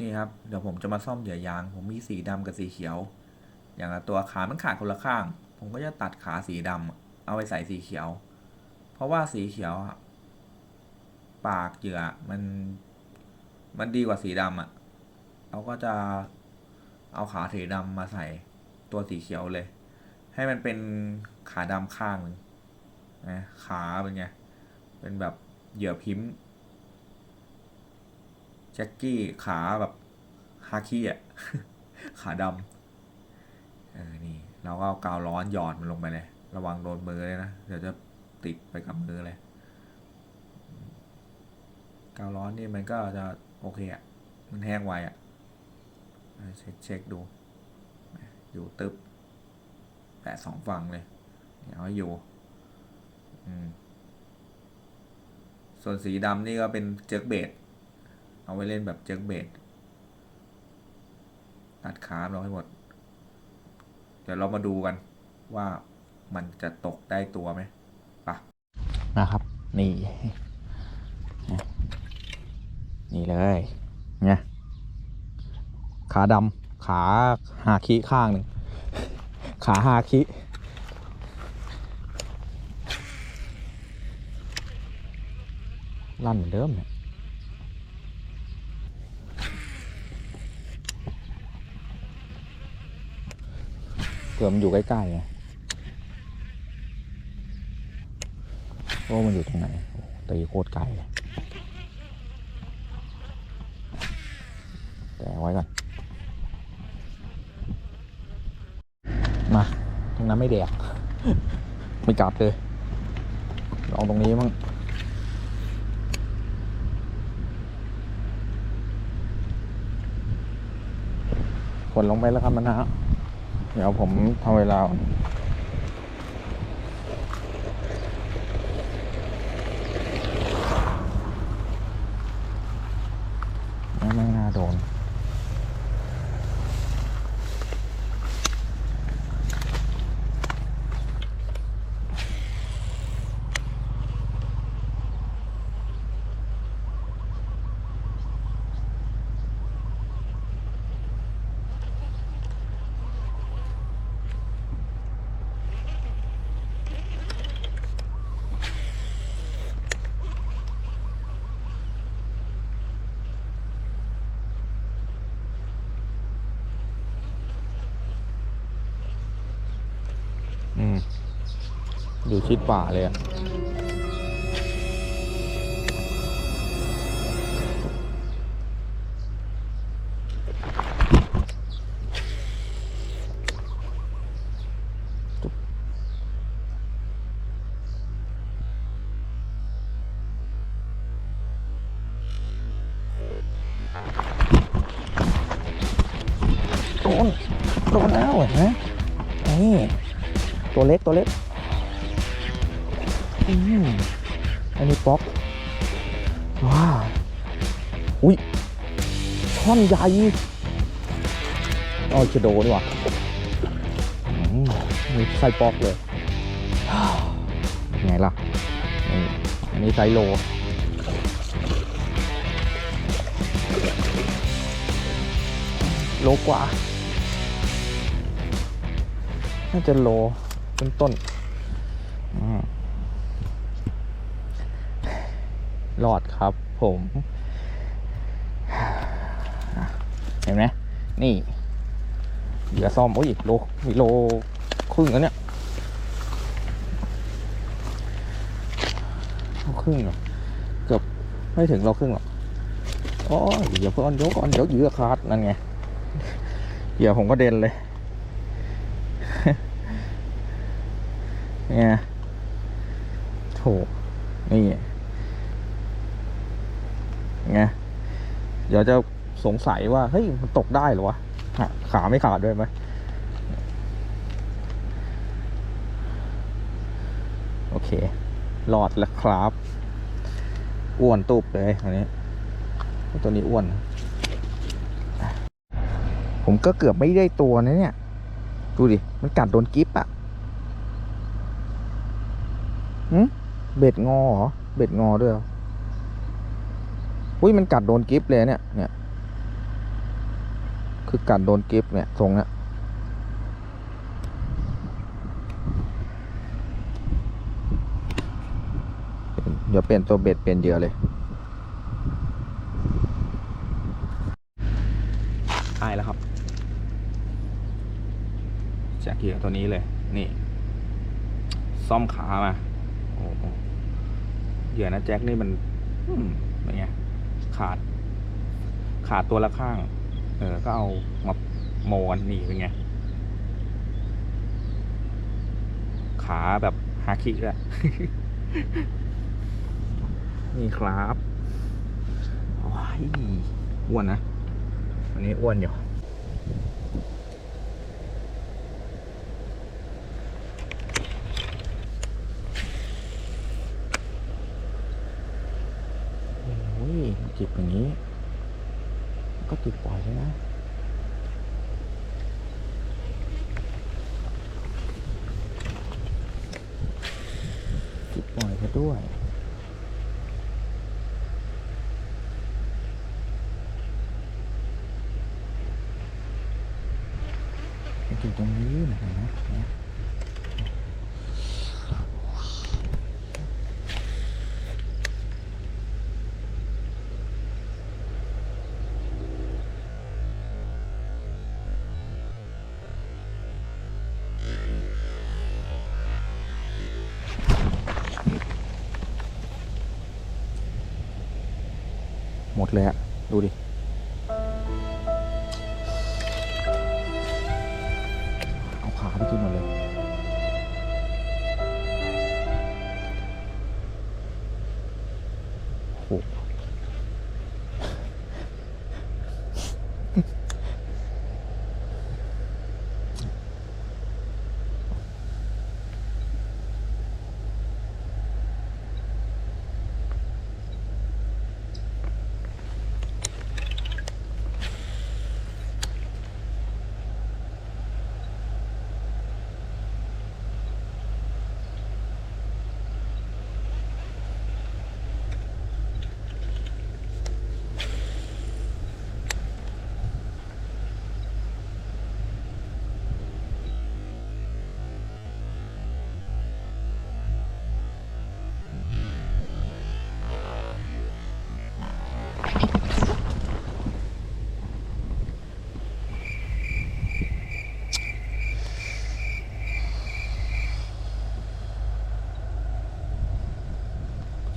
นี่ครับเดี๋ยวผมจะมาซ่อมเหยื่อยาง ผมมีสีดำกับสีเขียว อย่างตัวขามันขาดคนละข้าง ผมก็จะตัดขาสีดำอะเอาไปใส่สีเขียว เพราะว่าสีเขียวปากเหยื่อมันมันดีกว่าสีดำอะเราก็จะเอาขาสีดำมาใส่ตัวสีเขียวเลย ให้มันเป็นขาดำข้างหนึ่งนะขาเป็นไงเป็นแบบเหยื่อพิมพ์ แจ็คกี้ขาแบบฮาคิอะ ขาดำเออนี่ เราก็เอากาวร้อนหยอดมันลงไปเลย ระวังโดนมือเลยนะ เดี๋ยวจะติดไปกับมือเลย กาวร้อนนี่มันก็จะโอเคอะ มันแห้งไวอะ เช็คเช็คดู อยู่ตึบแปะสองฝั่งเลยเดี๋ยวให้อยู่ส่วนสีดำนี่ก็เป็นเจิกเบด เอาไว้เล่นแบบเจิร์กเบดตัดขาเราให้หมด เดี๋ยวเรามาดูกันว่ามันจะตกได้ตัวไหมปะนะครับ นี่ นี่เลยไงขาดำขาหาคิข้างหนึ่งขาหาคิลั่นเหมือนเดิมเนี่ย เผื่อมันอยู่ใกล้ๆไงว่ามันอยู่ตรงไหนตีโคตรไกลเลยแต่ไว้ก่อน มาตรงนั้นไม่แดก ไม่กลับเลยลองตรงนี้มั้งฝนลงไปแล้วครับมันนะฮะ เดี๋ยวผมทำเวลาก่อนไม่ไม่น่าโดน อืมอยู่ชิดป่าเลยอะโดนโดนแล้วเห็นไหม ตัวเล็กตัวเล็กอืมอันนี้ป๊อกว้าอุ้ยช่อนใหญ่เอาจะโดนว่ะมีไซป๊อกเลยไงล่ะนี่อันนี้ไซโลโลกว่า น่าจะโล ต้นต้นๆอืมรอดครับผม เห็นไหมนี่เหลือซ่อมโอ้ยโลมีโลครึ่งแล้วเนี่ยครึ่งเหรอเกือบไม่ถึงโลครึ่งหรอกโอ้ยเดี๋ยวเพื่อนยกก่อนเดี๋ยวเหยื่อขาดนั่นไงเหยื่อผมก็เด่นเลย เนี่ยโถนี่ไงเดี๋ยวจะสงสัยว่า เฮ้ย มันตกได้หรอวะ ขาไม่ขาดด้วยไหมโอเครอดแล้วครับ อ้วนตุบเลยอันนี้ ตัวนี้อ้วน ผมก็เกือบไม่ได้ตัวนะเนี่ย ดูดิ มันกัดโดนกิฟอะ หึเบ็ดงอเหรอ เบ็ดงอด้วยเหรออุ้ยมันกัดโดนกิฟเลยเนี่ย เนี่ย คือกัดโดนกิฟเนี่ยทรงเนี้ยเดี๋ยวเปลี่ยนตัวเบ็ดเปลี่ยนเหยื่อเลยได้แล้วครับ จากเหยื่อตัวนี้เลย นี่ ซ่อมขามา เหยื่อนะแจ็คนี่มันอืมเป็นไงขาด ขาดตัวละข้าง เออ ก็เอามาโมกันนี่เป็นไง ขาแบบฮาคิเลยนี่ครับว้ายอ้วนนะ อันนี้อ้วนอยู่ โอ้ย จิบอย่างนี้ ก็ติดปล่อยใช่ไหมติดปล่อยซะด้วยอยู่ตรงนี้นะนะ หมดเลยอะดูดิ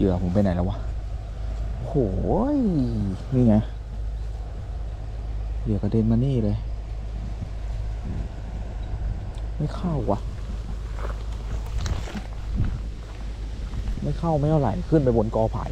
เหยื่อผมไปไหนแล้ววะโหยนี่ไงเหยื่อกระเด็นมานี่เลย ไม่เข้าวะไม่เข้าไม่เท่าไหร่ขึ้นไปบนกอไผ่